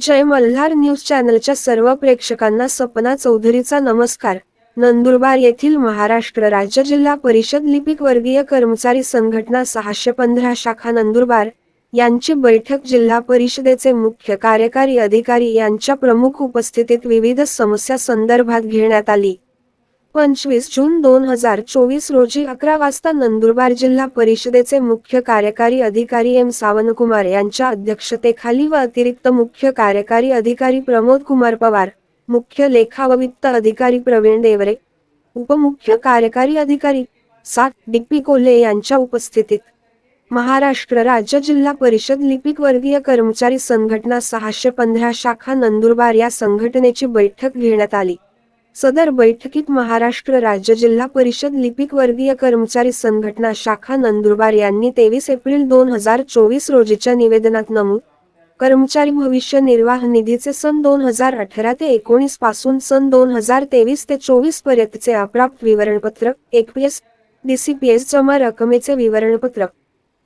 जय Malhar news चॅनलच्या सर्व प्रेक्षकांना सपना चौधरीचा नमस्कार. नंदुरबार येथील महाराष्ट्र राज्य जिल्हा परिषद लिपिक वर्गीय कर्मचारी संघटना सहाशे पंधरा शाखा नंदुरबार यांची बैठक जिल्हा परिषदेचे मुख्य कार्यकारी अधिकारी यांच्या प्रमुख उपस्थितीत विविध समस्या संदर्भात घेण्यात आली. पंचवीस जून दोन हजार चोवीस रोजी अकरा वाजता नंदुरबार जिल्हा परिषदेचे मुख्य कार्यकारी अधिकारी एम सावंतकुमार यांच्या अध्यक्षतेखाली व अतिरिक्त मुख्य कार्यकारी अधिकारी प्रमोद कुमार पवार मुख्य लेखा व वित्त अधिकारी प्रवीण देवरे उपमुख्य कार्यकारी अधिकारी सात डीपी कोल्हे यांच्या उपस्थितीत. महाराष्ट्र राज्य जिल्हा परिषद लिपिक वर्गीय कर्मचारी संघटना सहाशे पंधरा शाखा नंदुरबार या संघटनेची बैठक घेण्यात आली. सदर बैठकीत महाराष्ट्र राज्य जिल्हा परिषद लिपिक वर्गीय कर्मचारी संघटना शाखा नंदुरबार यांनी तेवीस एप्रिल दोन हजार चोवीस रोजीच्या निवेदनात नमूद कर्मचारी भविष्य निर्वाह निधीचे सन दोन हजार अठरा ते एकोणीसपासून सन दोन हजार तेवीस ते चोवीस पर्यंतचे अप्राप्त विवरणपत्र एकपीएस डीसीपीएस जमा रकमेचे विवरणपत्र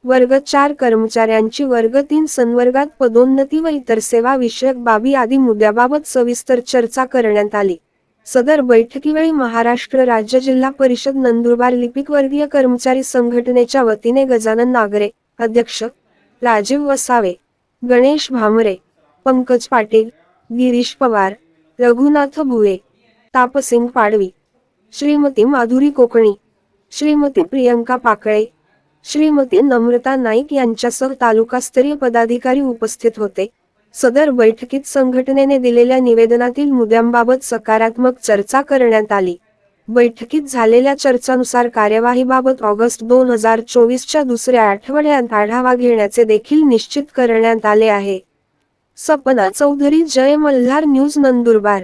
वर्ग चार कर्मचाऱ्यांची वर्ग तीन संवर्गात पदोन्नती व इतर सेवा विषयक बाबी आदी मुद्द्याबाबत सविस्तर चर्चा करण्यात आली. सदर बैठकीवेळी महाराष्ट्र राज्य जिल्हा परिषद नंदुरबार लिपिक वर्गीय कर्मचारी संघटनेच्या वतीने गजानन नागरे अध्यक्ष राजीव वसावे गणेश भामरे पंकज पाटील गिरीश पवार रघुनाथ भुवे तापसिंग पाडवी श्रीमती माधुरी कोकणी श्रीमती प्रियंका पाकळे श्रीमती नम्रता नाईक यांच्यासह तालुकास्तरीय पदाधिकारी उपस्थित होते. सदर बैठकीत संघटनेने दिलेल्या निवेदनातील मुद्द्यांबाबत सकारात्मक चर्चा करण्यात आली. बैठकीत झालेल्या चर्चानुसार कार्यवाहीबाबत ऑगस्ट दोन हजार चोवीसच्या दुसऱ्या आठवड्यात आढावा घेण्याचे देखील निश्चित करण्यात आले आहे. सपना चौधरी जय मल्हार न्यूज नंदुरबार.